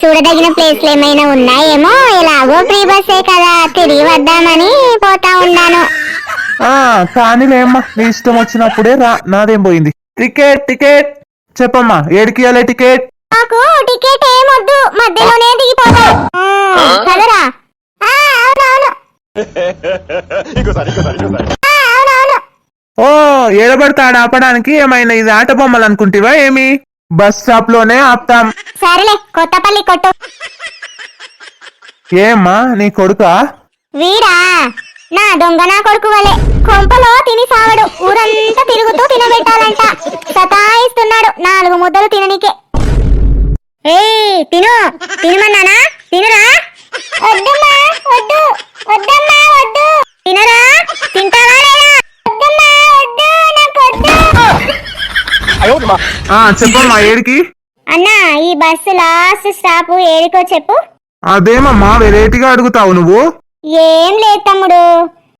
చూడదగిన ప్లేస్లు ఏమైనా ఉన్నాయేమో? ఎలాగో ఫ్రీ బస్సే కదా తిరిగి వద్దామని పోతా ఉన్నాను. ఆ కానీలేమ్మా నీ ఇష్టం వచ్చినప్పుడే రా నాదేం పోయింది? Ticket ticket. చెప్పమ్మా ఏడికియాలే టికెట్? నాకు టికెట్ ఏమొద్దు మధ్యలోనే దిగిపోతా. కదరా ఆ, అవునవును. ఆ, అవునవును. ఓ ఏడబడతాడు ఆపడానికి? ఏమైనా ఇది ఆట బొమ్మలు అనుకుంటివా ఏమి? బస్ స్టాప్లోనే ఆపుతాం. సరేలే కొత్తపల్లి కొట్టు. ఏమ్మా నీ కొడుకా? వీడా? నా దొంగ నా కొడుకు వలె కొంపలో తిని సావడు. ఊరంతా తిరుగుతూ తినబెట్టాలంట. సతాయిస్తున్నాడు నాలుగు ముద్దలు తిననికే. ఏయ్ తిను. తినమన్నానా? చెప్పమ్మా ఏడికి? అన్నా ఈ బస్సు లాస్ట్ స్టాప్ ఏడికో చెప్పు. అదేమమ్మా వెరైటీగా అడుగుతావు నువ్వు? ఏం లేదు తమ్ముడు.